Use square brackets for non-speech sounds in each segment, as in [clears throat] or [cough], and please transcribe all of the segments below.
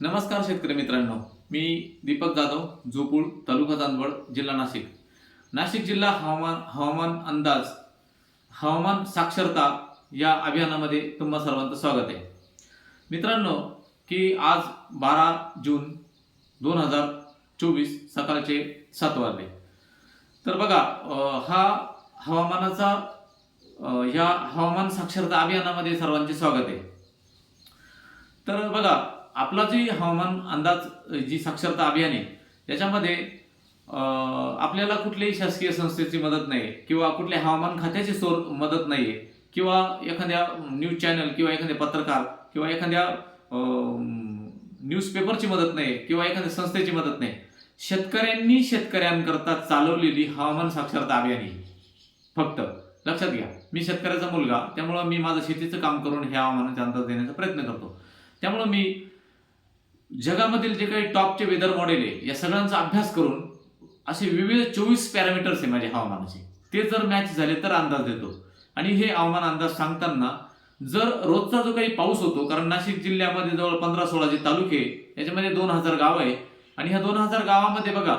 नमस्कार शेतकरी मित्रांनो. मी दीपक जाधव जोपूळ तालुका चांदवड जिल्हा नाशिक. नाशिक जिल्हा हवामान हवामान अंदाज हवामान साक्षरता या अभियानामध्ये तुम्हा सर्वांचं स्वागत आहे. मित्रांनो की आज बारा जून दोन हजार चोवीस सकाळचे सात वाजले. तर बघा हा हवामानाचा ह्या हवामान साक्षरता अभियानामध्ये सर्वांचे स्वागत आहे. तर बघा आपला जी हवामान अंदाज जी साक्षरता अभियान आहे त्याच्यामध्ये आपल्याला कुठल्याही शासकीय संस्थेची मदत नाही किंवा कुठल्या हवामान खात्याची सोर मदत नाही आहे किंवा एखाद्या न्यूज चॅनल किंवा एखाद्या पत्रकार किंवा एखाद्या न्यूजपेपरची मदत नाही किंवा एखाद्या संस्थेची मदत नाही शेतकऱ्यांनी शेतकऱ्यांकरता चालवलेली हवामान साक्षरता अभियान आहे. फक्त लक्षात घ्या मी शेतकऱ्याचा मुलगा त्यामुळं मी माझं शेतीचं काम करून ह्या हवामानाचा अंदाज देण्याचा प्रयत्न करतो. त्यामुळं मी जगामधील जे काही टॉपचे वेदर मॉडेल आहे या सगळ्यांचा अभ्यास करून असे विविध चोवीस पॅरामीटर्स आहे माझ्या हवामानाचे. ते जर मॅच झाले तर अंदाज देतो. आणि हे हवामान अंदाज सांगताना जर रोजचा जो काही पाऊस होतो कारण नाशिक जिल्ह्यामध्ये जवळ पंधरा सोळा जे तालुके याच्यामध्ये दोन हजार गाव आहे. आणि ह्या दोन हजार गावामध्ये बघा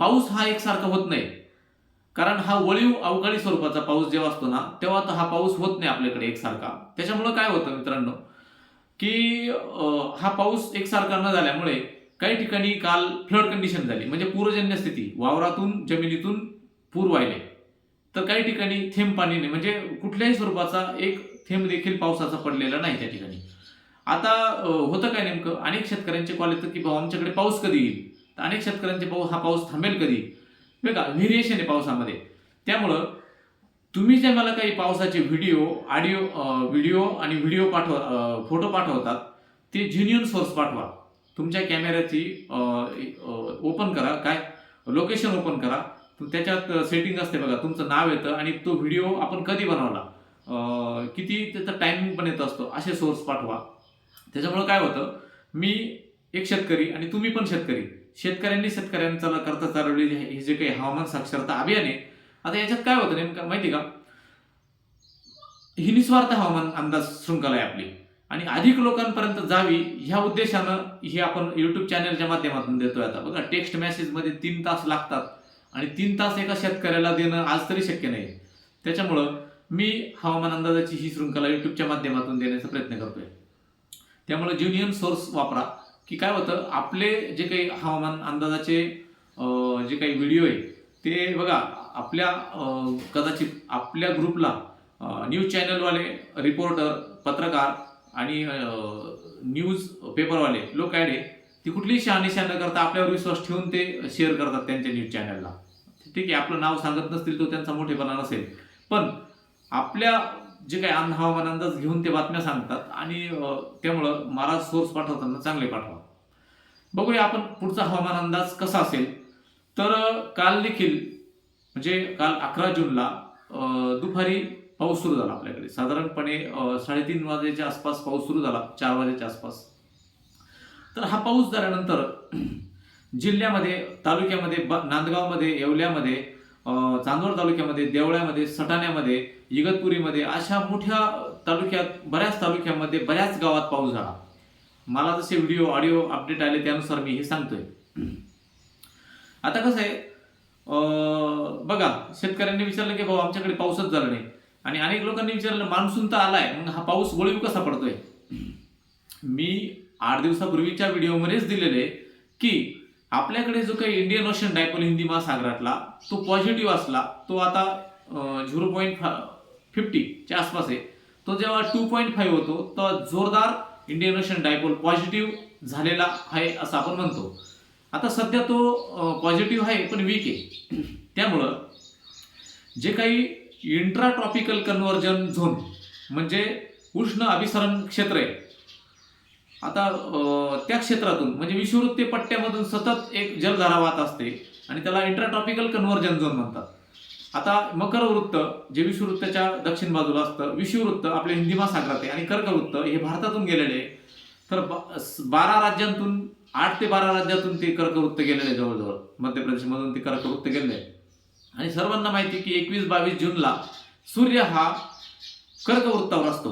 पाऊस हा एकसारखा होत नाही. कारण हा वळीव अवकाळी स्वरूपाचा पाऊस जेव्हा असतो ना तेव्हा तर हा पाऊस होत नाही आपल्याकडे एकसारखा. त्याच्यामुळं काय होतं मित्रांनो की हा पाऊस एकसारखा न झाल्यामुळे काही ठिकाणी काल फ्लड कंडिशन झाली. म्हणजे पूरजन्य स्थिती. वावरातून जमिनीतून पूर वाहिले. तर काही ठिकाणी थेंब पाणी नाही. म्हणजे कुठल्याही स्वरूपाचा एक थेंब देखील पावसाचा पडलेला नाही त्या ठिकाणी. आता होतं काय नेमकं? अनेक शेतकऱ्यांचे कॉल येतं की भाऊ आमच्याकडे पाऊस कधी येईल? तर अनेक शेतकऱ्यांचे पाऊस हा पाऊस थांबेल कधी? बघा व्हेरिएशन आहे पावसामध्ये. त्यामुळं तुम्ही जे मला काही पावसाचे व्हिडिओ ऑडिओ व्हिडिओ आणि व्हिडिओ पाठव फोटो पाठवतात ते जिन्युअन सोर्स पाठवा. तुमच्या कॅमेऱ्याची ओपन करा. काय? लोकेशन ओपन करा. तर त्याच्यात सेटिंग असते बघा. तुमचं नाव येतं आणि तो व्हिडिओ आपण कधी बनवला? किती त्याचा टायमिंग पण येत असतो. असे सोर्स पाठवा. त्याच्यामुळं काय होतं? मी एक शेतकरी आणि तुम्ही पण शेतकरी. शेतकऱ्यांनी शेतकऱ्यांचा करता चालवलेले हे जे काही हवामान साक्षरता अभियान आहे आता याच्यात काय होतं नेमकं माहिती का? ही निस्वार्थ हवामान अंदाज शृंखला आहे आपली. आणि अधिक लोकांपर्यंत जावी ह्या उद्देशानं ही आपण युट्यूब चॅनलच्या माध्यमातून देतोय आता. बघा टेक्स्ट मेसेजमध्ये तीन तास लागतात. आणि तीन तास एका शेतकऱ्याला देणं आज तरी शक्य नाही. त्याच्यामुळं मी हवामान अंदाजाची ही शृंखला युट्यूबच्या माध्यमातून देण्याचा प्रयत्न करतोय. त्यामुळे ज्युनियन सोर्स वापरा. की काय होतं आपले जे काही हवामान अंदाजाचे जे काही व्हिडिओ आहे ते बघा आपल्या कदाचित आपल्या ग्रुपला न्यूज चॅनलवाले रिपोर्टर पत्रकार आणि न्यूज पेपरवाले लोक ॲड आहे ती कुठलीही शहानिशा न करता आपल्यावर विश्वास ठेवून ते शेअर करतात त्यांच्या न्यूज चॅनलला. ठीक आहे आपलं नाव सांगत नसतील तो त्यांचा मोठेपणा नसेल. पण आपल्या जे काही अन्न हवामान अंदाज घेऊन ते बातम्या सांगतात आणि त्यामुळं मला सोर्स पाठवताना चांगले पाठवा. बघूया आपण पुढचा हवामान अंदाज कसा असेल. तर काल देखील म्हणजे काल अकरा जूनला दुपारी पाऊस सुरू झाला आपल्याकडे. साधारणपणे साडेतीन वाजेच्या आसपास पाऊस सुरू झाला चार वाजेच्या आसपास. तर हा पाऊस झाल्यानंतर [clears throat] जिल्ह्यामध्ये तालुक्यामध्ये ब- नांदगावमध्ये येवल्यामध्ये चांदोड चांदवड तालुक्यामध्ये देवळ्यामध्ये सटाण्यामध्ये इगतपुरीमध्ये अशा मोठ्या तालुक्यात बऱ्याच तालुक्यामध्ये बऱ्याच गावात पाऊस झाला. मला जसे व्हिडिओ ऑडिओ अपडेट आले त्यानुसार मी हे सांगतोय. [clears throat] आता कसं आहे बघा शेतकऱ्यांनी विचारलं की भाऊ आमच्याकडे पाऊसच झाला नाही. आणि अनेक लोकांनी विचारलं मान्सून तर आलाय. मग हा पाऊस गोळीव कसा पडतोय? मी आठ दिवसापूर्वीच्या व्हिडिओमध्येच दिलेले की आपल्याकडे जो काही इंडियन ओशन डायपोल हिंदी महासागरातला तो पॉझिटिव्ह असला तो आता झिरो पॉईंट फिफ्टीच्या आसपास आहे. तो जेव्हा टू पॉईंट फाईव्ह होतो तर जोरदार इंडियन ओशन डायपोल पॉझिटिव्ह झालेला आहे असं आपण म्हणतो. आता सध्या तो पॉझिटिव्ह आहे पण वीक आहे. त्यामुळं जे काही इंट्राट्रॉपिकल कन्व्हर्जन झोन म्हणजे उष्ण अभिसरण क्षेत्र आहे आता त्या क्षेत्रातून म्हणजे विषुवृत्ती पट्ट्यामधून सतत एक जलधारा वाहत असते आणि त्याला इंट्राट्रॉपिकल कन्व्हर्जन झोन म्हणतात. आता मकर वृत्त जे विषुववृत्ताच्या दक्षिण बाजूला असतं विषुवृत्त आपल्या हिंदी महासागरात आहे आणि कर्कवृत्त हे भारतातून गेलेले आहे. तर बारा राज्यांतून आठ ते बारा राज्यातून ते कर्कवृत्त गेलेले आहे जवळजवळ. मध्य प्रदेशमधून ते कर्कवृत्त गेलेले आहे आणि सर्वांना माहिती आहे की एकवीस बावीस जूनला सूर्य हा कर्कवृत्तावर असतो.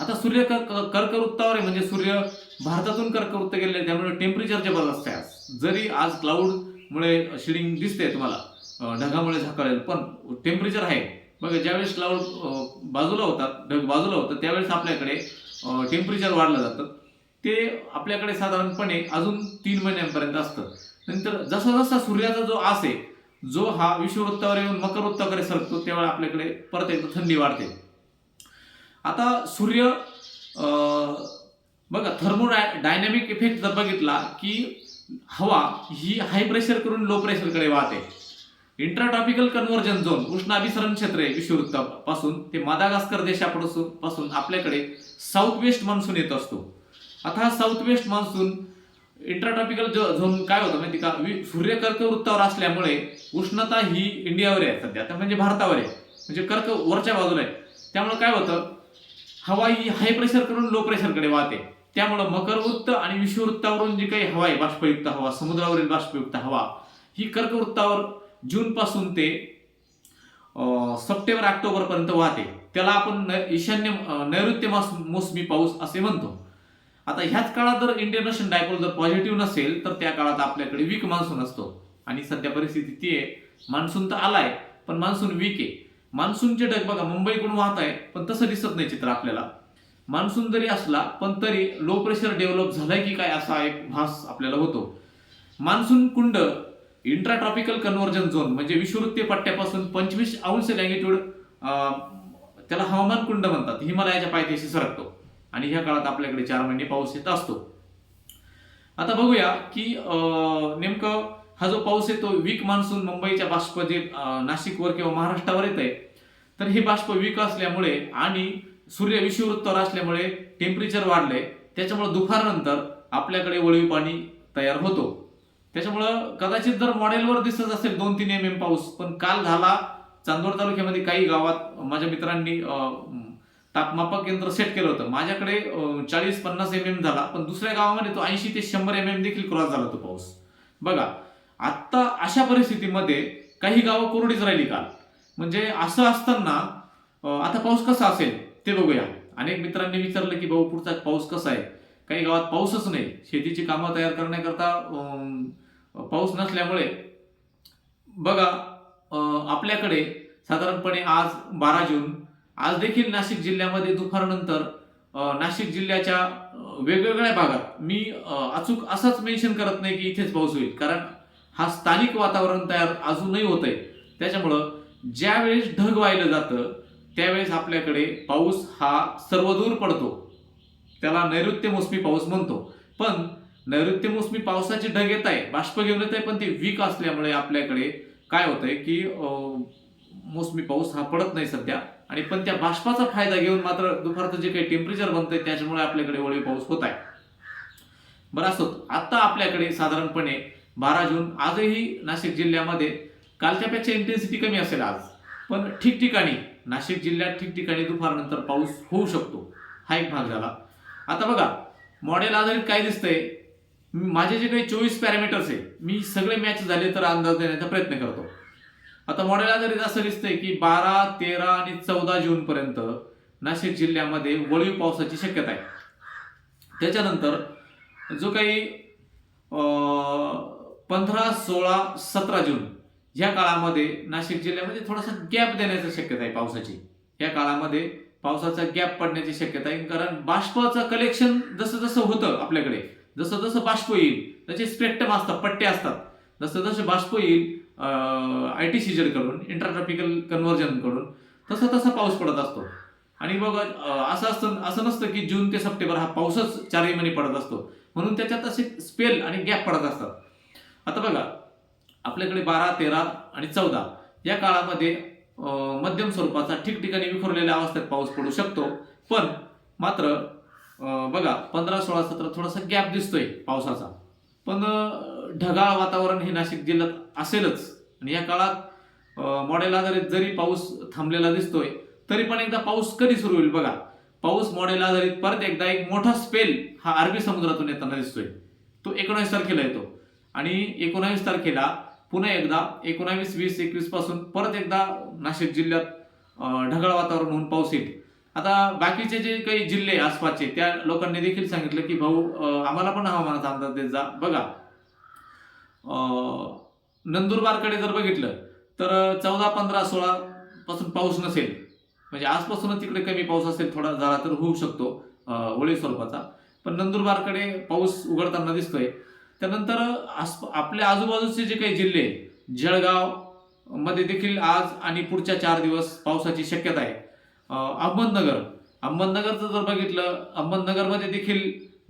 आता सूर्य क- कर्कवृत्तावर आहे म्हणजे सूर्य भारतातून कर्कवृत्त गेलेले त्यामुळे टेम्परेचर जबरदस्त आहे आज जरी आज क्लाऊडमुळे शिडिंग दिसते तुम्हाला ढगामुळे झाकळेल पण टेम्परेचर आहे. मग ज्यावेळेस क्लाऊड बाजूला होतात ढग बाजूला होतं त्यावेळेस आपल्याकडे टेम्परेचर वाढलं जातं. ते आपल्याकडे साधारणपणे अजून तीन महिन्यांपर्यंत असतं. नंतर जसा जसा सूर्याचा जो आस आहे जो हा विषुववृत्तावर येऊन मकर वृत्ताकडे सरकतो त्यावेळेला आपल्याकडे परत एकदा थंडी वाढते. आता सूर्य बघा थर्मो डायनॅमिक इफेक्ट जर बघितला की हवा ही हाय प्रेशर करून लो प्रेशरकडे वाहते. इंट्राटॉपिकल कन्व्हर्जन झोन उष्ण अभिसरण क्षेत्र आहे विषुववृत्तापासून. ते मादागास्कर देशापासून पासून आपल्याकडे साऊथ वेस्ट मान्सून येत असतो. आता हा south west monsoon intratropical zone काय होतं माहिती का? वि- सूर्य कर्कवृत्तावर असल्यामुळे उष्णता ही इंडियावर आहे सध्या. आता म्हणजे भारतावर आहे. म्हणजे कर्क वरच्या बाजूला आहे. त्यामुळे काय होतं? हवा ही हाय प्रेशर करून लो प्रेशरकडे वाहते. त्यामुळं मकरवृत्त आणि विषुववृत्तावरून जी काही हवा आहे बाष्पयुक्त हवा समुद्रावरील बाष्पयुक्त हवा ही कर्कवृत्तावर जून पासून ते सप्टेंबर ऑक्टोबरपर्यंत वाहते. त्याला आपण ईशान्य नैऋत्य मास मोसमी पाऊस असे म्हणतो. आता ह्याच काळात जर इंडियन ओशन डायपोल जर पॉझिटिव्ह नसेल तर त्या काळात आपल्याकडे वीक मान्सून असतो. आणि सध्या परिस्थिती ती आहे मान्सून तर आलाय पण मान्सून वीक आहे. मान्सूनचे ढग बघा मुंबईकडून वाहत आहे पण तसं दिसत नाही चित्र आपल्याला. मान्सून जरी असला पण तरी लो प्रेशर डेव्हलप झालाय की काय असा एक भास आपल्याला होतो. मान्सून कुंड इंट्राट्रॉपिकल कन्व्हर्जन झोन म्हणजे विषुवृत्तीय पट्ट्यापासून पंचवीस अंश लँगिट्यूड त्याला हवामान कुंड म्हणतात. हिमालयाच्या पायथ्याशी सरकतो. आणि ह्या काळात आपल्याकडे चार महिने पाऊस येत असतो. आता बघूया की नेमकं हा जो पाऊस येतो वीक मान्सून मुंबईच्या बाष्प जे नाशिकवर किंवा महाराष्ट्रावर येत आहे तर हे बाष्प वीक असल्यामुळे आणि सूर्य विषुववृत्तावर असल्यामुळे टेम्परेचर वाढलंय. त्याच्यामुळे दुपारनंतर आपल्याकडे वळीव पाणी तयार होतो. त्याच्यामुळं कदाचित जर मॉडेलवर दिसत असेल दोन तीन एम एम पाऊस पण काल झाला चांदोर तालुक्यामध्ये काही गावात माझ्या मित्रांनी तापमापक यंत्र सेट केलं होतं. माझ्याकडे चाळीस पन्नास एम एम झाला पण दुसऱ्या गावामध्ये तो ऐंशी ते शंभर एम एम देखील क्रॉस झाला तो पाऊस. बघा आत्ता अशा परिस्थितीमध्ये काही गावं कोरडीच राहिली काल. म्हणजे असं असताना आता पाऊस कसा असेल ते बघूया. अनेक मित्रांनी विचारलं की भाऊ पुढचा पाऊस कसा आहे? काही गावात पाऊसच नाही. शेतीची कामं तयार करण्याकरता पाऊस नसल्यामुळे बघा आपल्याकडे साधारणपणे आज बारा जून आज देखील नाशिक जिल्ह्यामध्ये दुपारनंतर नाशिक जिल्ह्याच्या वेगवेगळ्या भागात मी अचूक असंच मेन्शन करत नाही की इथेच पाऊस होईल. कारण हा स्थानिक वातावरण तयार अजूनही होत आहे त्याच्यामुळं ज्यावेळेस ढग वाहिलं जातं त्यावेळेस आपल्याकडे पाऊस हा सर्वदूर पडतो. त्याला नैऋत्य मोसमी पाऊस म्हणतो. पण नैऋत्य मोसमी पावसाचे ढग येत आहे बाष्प घेऊन येत आहे पण ते वीक असल्यामुळे आपल्याकडे काय होतंय की मोसमी पाऊस हा पडत नाही सध्या. आणि पण त्या बाष्पाचा फायदा घेऊन मात्र दुपारचं जे काही टेम्परेचर बनतंय त्याच्यामुळे आपल्याकडे वळीव पाऊस होत आहे. बरं असो आता आपल्याकडे साधारणपणे बारा जून आजही नाशिक जिल्ह्यामध्ये कालच्यापेक्षा इंटेन्सिटी कमी असेल आज. पण ठिकठिकाणी नाशिक जिल्ह्यात ठिकठिकाणी दुपारनंतर पाऊस होऊ शकतो. हा एक भाग झाला. आता बघा मॉडेल आधारित काय दिसतंय? मी- माझे जे काही चोवीस पॅरामीटर्स आहे मी सगळे मॅच झाले तर अंदाज देण्याचा प्रयत्न करतो. आता मॉडेल आधारित असं दिसतंय की बारा तेरा आणि चौदा जून पर्यंत नाशिक जिल्ह्यामध्ये वळीव पावसाची शक्यता आहे. त्याच्यानंतर जो काही पंधरा सोळा सतरा जून या काळामध्ये नाशिक जिल्ह्यामध्ये थोडासा गॅप देण्याची शक्यता आहे पावसाची. या काळामध्ये पावसाचा गॅप पडण्याची शक्यता आहे. कारण बाष्पाचं कलेक्शन जसं जसं होतं आपल्याकडे जसं जसं बाष्प येईल त्याचे स्पेक्ट्रम असतात पट्टे असतात. जसं जसं बाष्प येईल आय टी सीजनकडून इंट्राट्रॉपिकल कन्व्हर्जन तसा तसा पाऊस पडत असतो. आणि मग असं असतं असं नसतं की जून ते सप्टेंबर हा पाऊसच चारही महिने पडत असतो. म्हणून त्याच्यात असे स्पेल आणि गॅप पडत असतात. आता बघा आपल्याकडे बारा तेरा आणि चौदा या काळामध्ये मध्यम स्वरूपाचा ठिकठिकाणी विखुरलेल्या अवस्थेत पाऊस पडू शकतो. पण मात्र बघा पंधरा सोळा सतरा थोडासा गॅप दिसतोय पावसाचा. पण ढगाळ वातावरण हे नाशिक जिल्ह्यात असेलच. आणि या काळात मॉडेल आधारित जरी पाऊस थांबलेला दिसतोय तरी पण एकदा पाऊस कधी सुरू होईल बघा. पाऊस मॉडेल आधारित परत एकदा एक मोठा स्पेल हा अरबी समुद्रातून येताना दिसतोय. तो एकोणावीस तारखेला येतो. आणि एकोणावीस तारखेला पुन्हा एकदा एकोणावीस वीस एकवीसपासून परत एकदा नाशिक जिल्ह्यात ढगाळ वातावरण होऊन पाऊस येईल. आता बाकीचे जे काही जिल्हे आसपासचे त्या लोकांनी देखील सांगितलं की भाऊ आम्हाला पण हवामानाचा अंदाज देत जा. बघा नंदुरबारकडे जर बघितलं तर चौदा पंधरा सोळा पासून पाऊस नसेल. म्हणजे आजपासूनच तिकडे कमी पाऊस असेल थोडा झाला तर होऊ शकतो अं, ओळी स्वरूपाचा. पण नंदुरबारकडे पाऊस उघडताना दिसतोय. त्यानंतर आस आपल्या आजूबाजूचे जे काही जिल्हे जळगावमध्ये देखील आज आणि पुढच्या चार दिवस पावसाची शक्यता आहे. अहमदनगर. अहमदनगरचं जर बघितलं अहमदनगरमध्ये देखील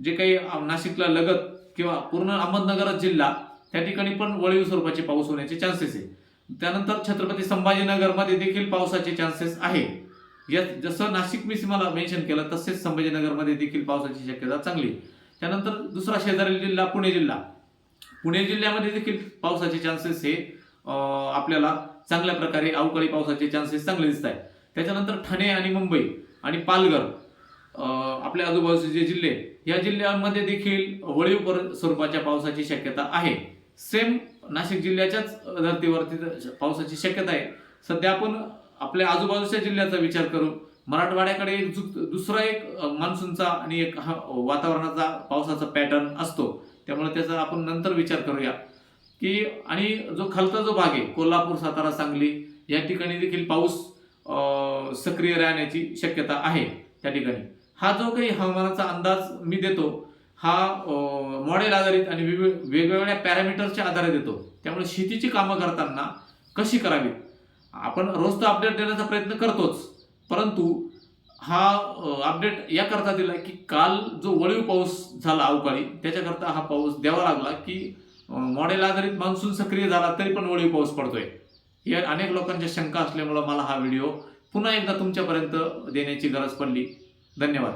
जे काही नाशिकला लगत किंवा पूर्ण अहमदनगर जिल्हा त्या ठिकाणी पण वळीव स्वरूपाचे पाऊस होण्याचे चान्सेस आहे. त्यानंतर छत्रपती संभाजीनगरमध्ये देखील पावसाचे चान्सेस आहे. या जसं नाशिक मी मला मेन्शन केलं तसेच संभाजीनगरमध्ये देखील पावसाची शक्यता चांगली आहे. त्यानंतर दुसरा शेजारील जिल्हा पुणे जिल्हा. पुणे जिल्ह्यामध्ये देखील पावसाचे चान्सेस हे आपल्याला चांगल्या प्रकारे अवकाळी पावसाचे चान्सेस चांगले दिसत आहेत. त्याच्यानंतर ठाणे आणि मुंबई आणि पालघर आपल्या आजूबाजूचे जे जिल्हे या जिल्ह्यांमध्ये देखील वळीव स्वरूपाच्या पावसाची शक्यता आहे. सेम नाशिक जिल्ह्याच्याच धर्तीवरती पावसाची शक्यता आहे. सध्या आपण आपल्या आजूबाजूच्या जिल्ह्याचा विचार करू मराठवाड्याकडे एक दुसरा एक मान्सूनचा आणि एक हा वातावरणाचा पावसाचा पॅटर्न असतो. त्यामुळे त्याचा आपण नंतर विचार करूया. की आणि जो खालचा जो भाग आहे कोल्हापूर सातारा सांगली या ठिकाणी देखील पाऊस सक्रिय राहण्याची शक्यता आहे त्या ठिकाणी. हा जो काही हवामानाचा अंदाज मी देतो हा मॉडेल आधारित आणि वेगवेगळ्या पॅरामीटरच्या आधारे देतो. त्यामुळे शेतीची कामं करताना कशी करावीत आपण रोज तर अपडेट देण्याचा प्रयत्न करतोच. परंतु हा अपडेट याकरता दिला की काल जो वळीव पाऊस झाला अवकाळी त्याच्याकरता हा पाऊस द्यावा लागला की मॉडेल आधारित मान्सून सक्रिय झाला तरी पण वळीव पाऊस पडतोय. या अनेक लोकांच्या शंका असल्यामुळं मला हा व्हिडिओ पुन्हा एकदा तुमच्यापर्यंत देण्याची गरज पडली. धन्यवाद.